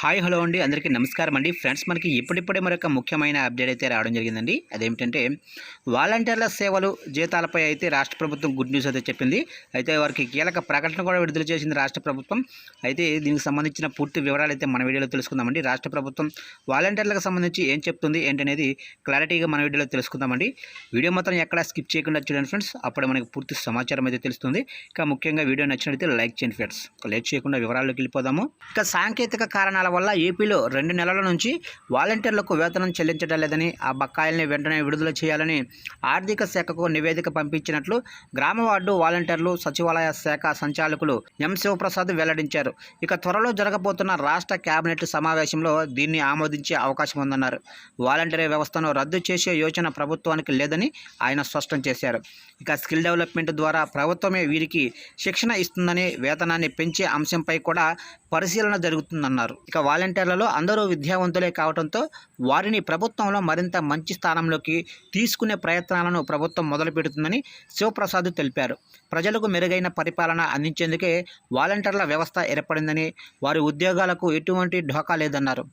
Hi hello అండి. అందరికీ నమస్కారం అండి. ఫ్రెండ్స్ మనకి ఇప్పుడిప్పుడే మరొక ముఖ్యమైన అప్డేట్ అయితే రావడం జరిగిందండి. అదేమిటంటే వాలంటీర్ల సేవలు జీతాలపై అయితే రాష్ట్ర ప్రభుత్వం గుడ్ న్యూస్ అయితే చెప్పింది. అయితే వారికి కీలక ప్రకటన కూడా విడుదల చేసింది రాష్ట్ర ప్రభుత్వం. అయితే దీనికి సంబంధించిన పూర్తి వివరాలు అయితే మన వీడియోలో తెలుసుకుందామండి రాష్ట్ర ప్రభుత్వం వాలంటీర్లకు సంబంధించి ఏం చెప్తుంది ఏంటనేది క్లారిటీగా మన వీడియోలో తెలుసుకుందామండి వీడియో మాత్రం ఎక్కడ స్కిప్ చేయకుండా చూడండి ఫ్రెండ్స్. అప్పుడు మనకి పూర్తి సమాచారం అయితే తెలుస్తుంది. ఇక ముఖ్యంగా వీడియో నచ్చినట్లయితే లైక్ చేయండి ఫ్రెండ్స్. లేట్ చేయకుండా వివరాల్లోకి వెళ్ళిపోదాము. ఇక సాంకేతిక కారణాల వల్ల ఏపీలో రెండు నెలల నుంచి వాలంటీర్లకు వేతనం చెల్లించడం లేదని ఆ బకాయిల్ని వెంటనే విడుదల చేయాలని ఆర్థిక శాఖకు నివేదిక పంపించినట్లు గ్రామ వార్డు వాలంటీర్లు సచివాలయ శాఖ సంచాలకులు ఎం శివప్రసాద్ వెల్లడించారు. ఇక త్వరలో జరగబోతున్న రాష్ట్ర కేబినెట్ సమావేశంలో దీన్ని ఆమోదించే అవకాశం ఉందన్నారు. వాలంటీర్ వ్యవస్థను రద్దు చేసే యోచన ప్రభుత్వానికి లేదని ఆయన స్పష్టం చేశారు. ఇక స్కిల్ డెవలప్మెంట్ ద్వారా ప్రభుత్వమే వీరికి శిక్షణ ఇస్తుందని వేతనాన్ని పెంచే అంశంపై కూడా పరిశీలన జరుగుతుందన్నారు. ఇక వాలంటీర్లలో అందరూ విద్యావంతులే కావడంతో వారిని ప్రభుత్వంలో మరింత మంచి స్థానంలోకి తీసుకునే ప్రయత్నాలను ప్రభుత్వం మొదలుపెడుతుందని శివప్రసాద్ తెలిపారు. ప్రజలకు మెరుగైన పరిపాలన అందించేందుకే వాలంటీర్ల వ్యవస్థ ఏర్పడిందని వారి ఉద్యోగాలకు ఎటువంటి ఢోకా లేదన్నారు.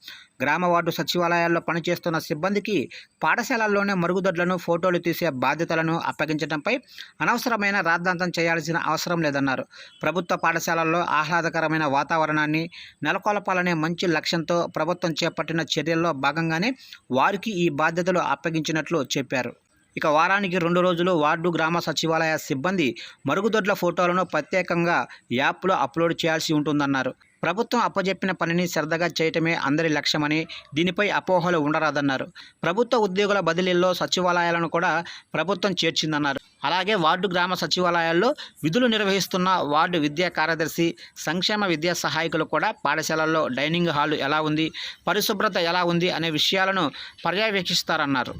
గ్రామ వార్డు సచివాలయాల్లో పనిచేస్తున్న సిబ్బందికి పాఠశాలల్లోనే మరుగుదొడ్లను ఫోటోలు తీసే బాధ్యతలను అప్పగించడంపై అనవసరమైన రాద్ధాంతం చేయాల్సిన అవసరం లేదన్నారు. ప్రభుత్వ పాఠశాలల్లో ఆహ్లాదకరమైన వాతావరణాన్ని నెలకొల్పాలనే మంచి లక్ష్యంతో ప్రభుత్వం చేపట్టిన చర్యల్లో భాగంగానే వారికి ఈ బాధ్యతలు అప్పగించినట్లు చెప్పారు. ఇక వారానికి రెండు రోజులు వార్డు గ్రామ సచివాలయ సిబ్బంది మరుగుదొడ్ల ఫోటోలను ప్రత్యేకంగా యాప్లో అప్లోడ్ చేయాల్సి ఉంటుందన్నారు. ప్రభుత్వం అప్పజెప్పిన పనిని శ్రద్ధగా చేయటమే అందరి లక్ష్యమని దీనిపై అపోహలు ఉండరాదన్నారు. ప్రభుత్వ ఉద్యోగుల బదిలీల్లో సచివాలయాలను కూడా ప్రభుత్వం చేర్చిందన్నారు. అలాగే వార్డు గ్రామ సచివాలయాల్లో విధులు నిర్వహిస్తున్న వార్డు విద్యా కార్యదర్శి సంక్షేమ విద్యా సహాయకులు కూడా పాఠశాలల్లో డైనింగ్ హాలు ఎలా ఉంది పరిశుభ్రత ఎలా ఉంది అనే విషయాలను పర్యవేక్షిస్తారన్నారు.